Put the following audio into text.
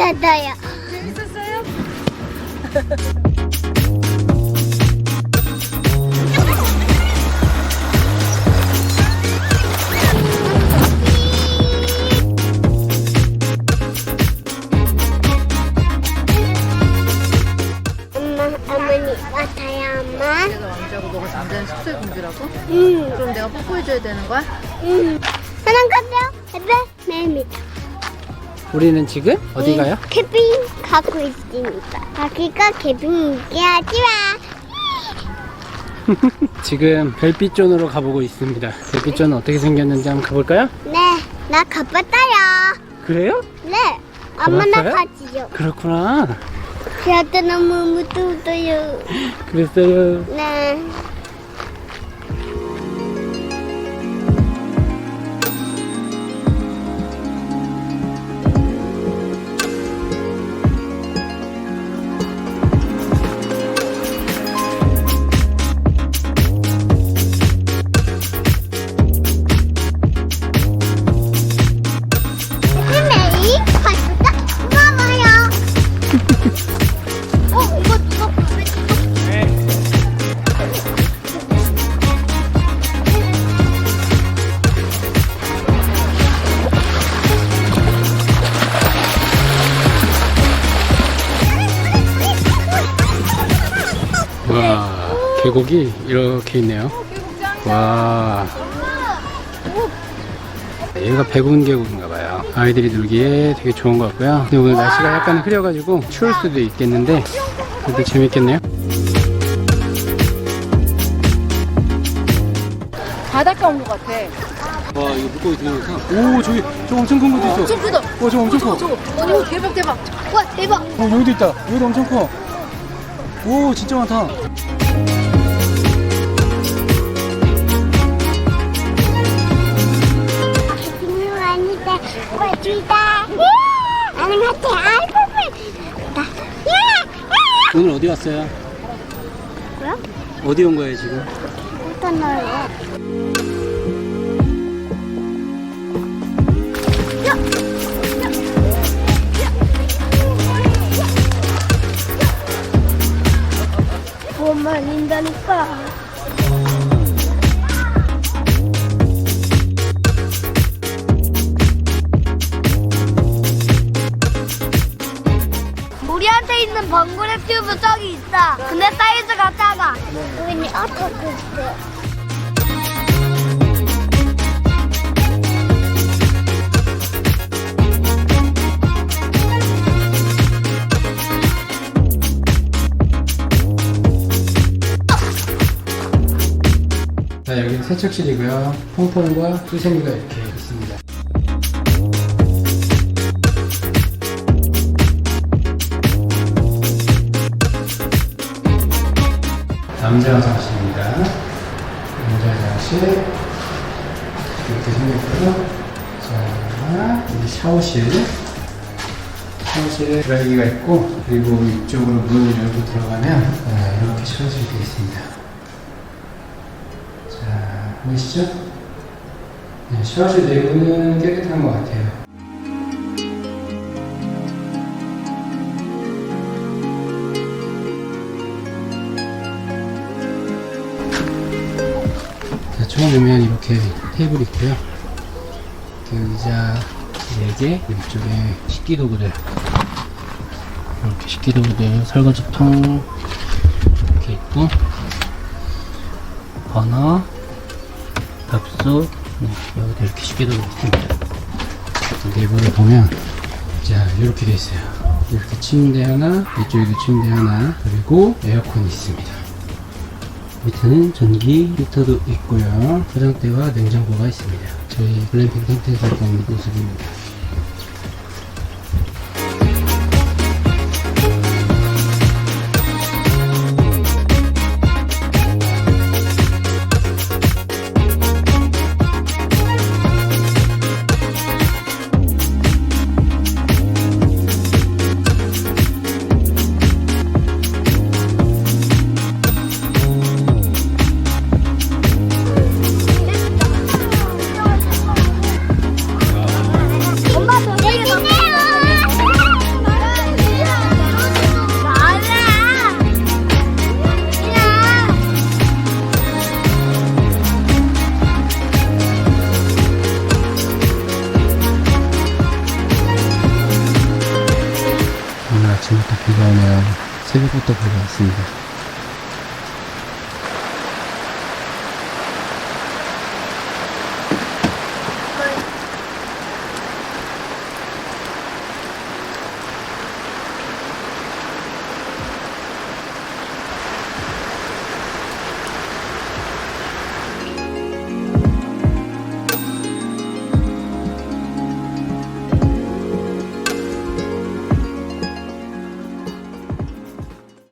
재밌었어요. 재밌었어요? 엄마, 어머니 같아요, 엄마. 내가 왕자고 너가 잠자는 숙소의 공주라고? 응, 그럼 내가 뽀뽀해줘야 되는 거야? 응. 가세요. 베베, 매입니다. 우리는 지금 어디 가요? 캠핑 가고 있습니다. 자기가 캠핑 얘기하지 마. 지금 별빛존으로 가보고 있습니다. 별빛존은 어떻게 생겼는지 한번 가볼까요? 네, 나 가봤어요. 그래요? 네, 엄마 나 가봤어요? 가지요. 그렇구나. 저도 너무 무서워요. 그랬어요. 네. 계곡이 이렇게 있네요. 와. 여기가 백운 계곡인가 봐요. 아이들이 놀기에 되게 좋은 것 같고요. 근데 오늘 날씨가 약간 흐려가지고 추울 수도 있겠는데 그래도 재밌겠네요. 바닷가 온 것 같아. 와, 이거 물고기 많다. 오, 저기 저 엄청 큰 것도 있어. 엄청 크다. 와, 저 엄청 커. 저거, 오, 대박, 대박. 와, 대박. 어, 여기도 있다. 여기도 엄청 커. 오, 진짜 많다. 멋지다. 나는 같아. 아이고, 나. 오늘 어디 왔어요? 뭐야? 어디 온 거예요, 지금? 어떤 나요? 못 말린다니까. 번구레 튜브 저기 있어. 근데 사이즈가 작아. 우리 어떻게 자, 여기는 세척실이고요. 퐁퐁과 수세미가 이렇게 남자 화장실입니다. 남자 화장실 이렇게 생겼고요. 자, 여기 샤워실. 샤워실에 드라이기가 있고 그리고 이쪽으로 문을 열고 들어가면 아, 이렇게 샤워실이 되어 있습니다. 자, 보이시죠? 네, 샤워실 내부는 깨끗한 것 같아요. 자, 처음 오면 이렇게 테이블 있고요. 이렇게 의자 4개, 이쪽에 식기 도구들. 이렇게 식기 도구들, 설거지통 이렇게 있고, 버너, 밥솥, 네, 여기도 이렇게 식기 도구 있습니다. 내부를 보면, 자, 이렇게 돼 있어요. 이렇게 침대 하나, 이쪽에도 침대 하나, 그리고 에어컨이 있습니다. 밑에는 전기 히터도 있고요. 화장대와 냉장고가 있습니다. 저희 글램핑 텐트에서 본 모습입니다. 새벽부터 보러 왔습니다.